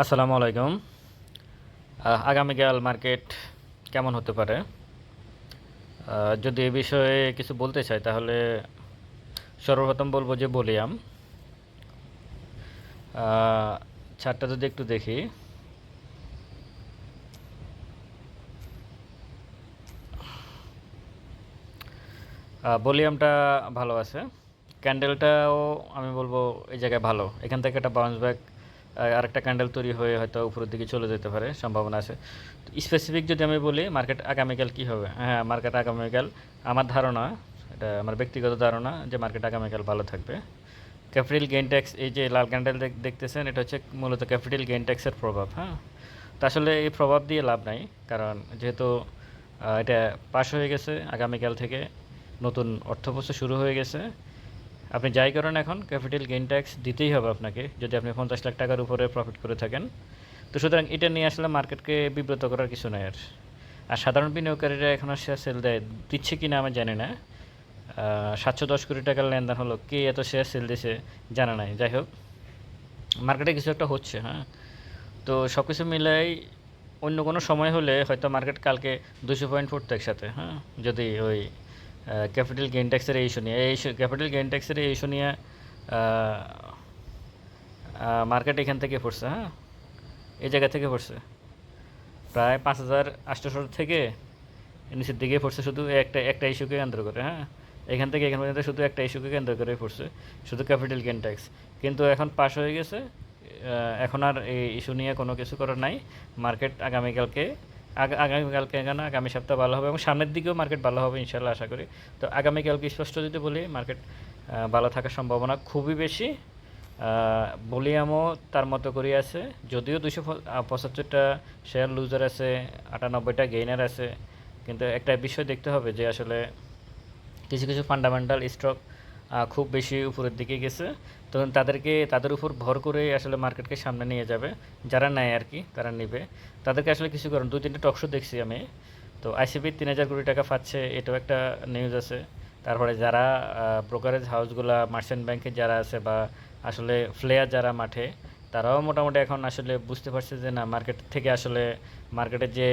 আসসালামু আলাইকুম। আগামীকাল মার্কেট কেমন হতে পারে? যদি এ বিষয়ে কিছু বলতে চাই, তাহলে সর্বপ্রথম বলব যে বলিয়াম চারটা যদি একটু দেখি। ভলিউমটা ভালো আছে। ক্যান্ডেলটাও আমি বলব এই জায়গায় ভালো। এখান থেকে একটা বাউন্স ব্যাক আরেকটা ক্যান্ডেল তৈরি হয়ে হয়তো উপরের দিকে চলে যেতে পারে, সম্ভাবনা আছে। স্পেসিফিক যদি আমি বলি মার্কেট আগামীকাল কী হবে? হ্যাঁ মার্কেট আগামীকাল আমার ধারণা, এটা আমার ব্যক্তিগত ধারণা যে মার্কেট আগামীকাল ভালো থাকবে। ক্যাপিটাল গেইন ট্যাক্স এই যে লাল ক্যান্ডেল দেখতেছেন, এটা হচ্ছে মূলত ক্যাপিটাল গেইন ট্যাক্সের প্রভাব হ্যাঁ? তো আসলে এই প্রভাব দিয়ে লাভ নাই, কারণ যেহেতু এটা পাস হয়ে গেছে আগামীকাল থেকে, নতুন অর্থবছর শুরু হয়ে গেছে। আপনি যাই করেন এখন ক্যাপিটাল গেইন ট্যাক্স দিতেই হবে আপনাকে, যদি আপনি পঞ্চাশ লাখ টাকার উপরে প্রফিট করে থাকেন। তো সুতরাং এটা নিয়ে আসলে মার্কেটকে বিব্রত করার কিছু নয় আর। আর সাধারণ বিনিয়োগকারীরা এখন শেয়ার সেল দেয়, দিচ্ছে কি না আমি জানি না। সাতশো দশ কোটি টাকার লেনদেন হলো, কে এত শেয়ার সেল দিছে জানা নাই। যাই হোক, মার্কেটে কিছু একটা হচ্ছে হ্যাঁ। তো সব কিছু মিলাই অন্য কোনো সময় হলে হয়তো মার্কেট কালকে দুশো পয়েন্ট পড়তো একসাথে হ্যাঁ। যদি ওই ক্যাপিটাল গেইন ট্যাক্সের এই ইস্যু নিয়ে। এই ক্যাপিটাল গেইন ট্যাক্সের এই ইস্যু নিয়ে মার্কেট এখান থেকে পড়ছে হ্যাঁ? এই জায়গা থেকে পড়ছে। প্রায় পাঁচ হাজার আটশোশো থেকে নিচের দিকে পড়ছে, শুধু একটা একটা ইস্যুকে কেন্দ্র করে হ্যাঁ? এখান থেকে এখান পর্যন্ত শুধু একটা ইস্যুকে কেন্দ্র করে পড়ছে, শুধু ক্যাপিটাল গেইন ট্যাক্স কিন্তু এখন পাস হয়ে গেছে এখন আর এই ইস্যু নিয়ে কোনো কিছু করার নাই। মার্কেট আগামীকালকে আগ- আগামীকালকে না আগামী সপ্তাহ ভালো হবে এবং সামনের দিকেও মার্কেট ভালো হবে ইনশাল্লাহ আশা করি। তো আগামীকালকে স্পষ্ট যদি বলি মার্কেট ভালো থাকার সম্ভাবনা খুবই বেশি। ভলিউমও তার মতো করে আছে। যদিও দুশো পঁচাত্তরটা শেয়ার লুজার আছে, আটানব্বইটা গেইনার আছে। কিন্তু একটা বিষয় দেখতে হবে যে আসলে কিছু কিছু ফান্ডামেন্টাল স্টক খুব বেশি উপরের দিকে গেছে। তখন তাদেরকে, তাদের উপর ভর করে আসলে মার্কেটকে সামনে নিয়ে যাবে। যারা নেয় আর কি তারা নেবে। তাদেরকে আসলে কিছু করেন। দুই, তিনটে টকশো দেখছি আমি। তো আইসিবি তিন হাজার কোটি টাকা পাচ্ছে, এটাও একটা নিউজ আছে। তারপরে যারা ব্রোকারেজ হাউসগুলা মার্চেন্ট ব্যাংকে যারা আছে বা আসলে ফ্লেয়ার যারা মাঠে, তারাও মোটামুটি এখন আসলে বুঝতে পারছে যে না মার্কেট থেকে আসলে মার্কেটের যে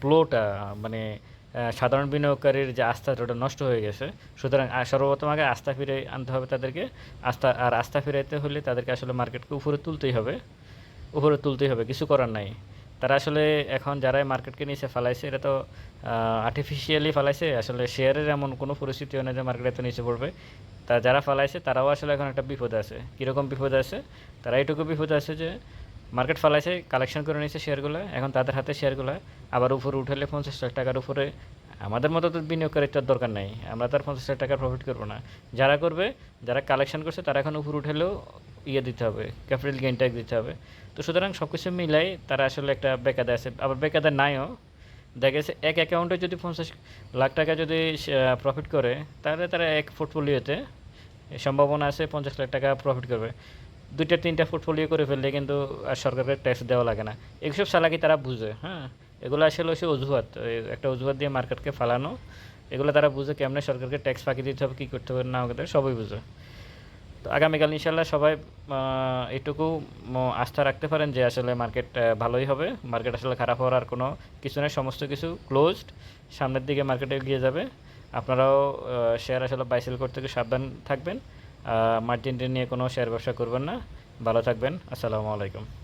প্লোটা মানে সাধারণ বিনিয়োগকারীর যে আস্থাটা ওটা নষ্ট হয়ে গেছে। সুতরাং সর্বপ্রথম আগে আস্থা ফিরে আনতে হবে তাদেরকে। আস্থা, আর আস্থা ফিরাইতে হলে তাদেরকে আসলে মার্কেটকে উপরে তুলতেই হবে। উপরে তুলতেই হবে, কিছু করার নাই। তারা আসলে এখন যারা এই মার্কেটকে নিচে ফেলাইছে এটা তো আর্টিফিশিয়ালি ফেলাইছে। আসলে শেয়ারের এমন কোনো পরিস্থিতি হয় না যে মার্কেট এত নিচে পড়বে। তা যারা ফেলাইছে, তারাও আসলে এখন একটা বিপদ আছে। কীরকম বিপদ আছে? তারা এইটুকু বিপদ আছে যে মার্কেট ফেলাইছে কালেকশন করে নিয়েছে শেয়ারগুলো, এখন তাদের হাতে শেয়ারগুলো, আবার উপরে উঠালে পঞ্চাশ লাখ টাকার উপরে, আমাদের মতো তো আর দরকার নাই, আমরা তো আর পঞ্চাশ লাখ টাকার প্রফিট করব না। যারা করবে, যারা কালেকশন করছে, তারা এখন উপরে উঠেলেও ইয়ে দিতে হবে ক্যাপিটাল গেইন ট্যাক্স দিতে হবে। তো সুতরাং সব কিছু মিলাই তারা আসলে একটা বেকাদা আছে, আবার বেকাদা নাইও। দেখা গেছে এক অ্যাকাউন্টে যদি পঞ্চাশ লাখ টাকা যদি প্রফিট করে, তাহলে তারা এক পোর্টফোলিওতে সম্ভাবনা আছে পঞ্চাশ লাখ টাকা প্রফিট করবে। দুইটা, তিনটা পোর্টফোলিও করে ফেললে কিন্তু আর সরকারকে ট্যাক্স দেওয়া লাগে না। এইসব চালাকি তারা বুঝে হ্যাঁ? এগুলো আসলে হচ্ছে অজুহাত। একটা অজুহাত দিয়ে মার্কেটকে ফালানো, এগুলো তারা বুঝে কেমনে সরকারকে ট্যাক্স ফাঁকি দিতে হবে, কী করতে হবে না করতে সবই বুঝে। তো আগামীকাল ইনশাল্লাহ সবাই এটুকু আস্থা রাখতে পারেন যে আসলে মার্কেট ভালোই হবে। মার্কেট আসলে খারাপ হওয়ার আর কোনো কিছু নেই, সমস্ত কিছু ক্লোজড সামনের দিকে মার্কেটে এগিয়ে যাবে। আপনারাও শেয়ার আসলে বাইসেল করতে সাবধান থাকবেন। মার্জিন নিয়ে কোনো শেয়ার ব্যবসা করবেন না। ভালো থাকবেন। আসসালামু আলাইকুম।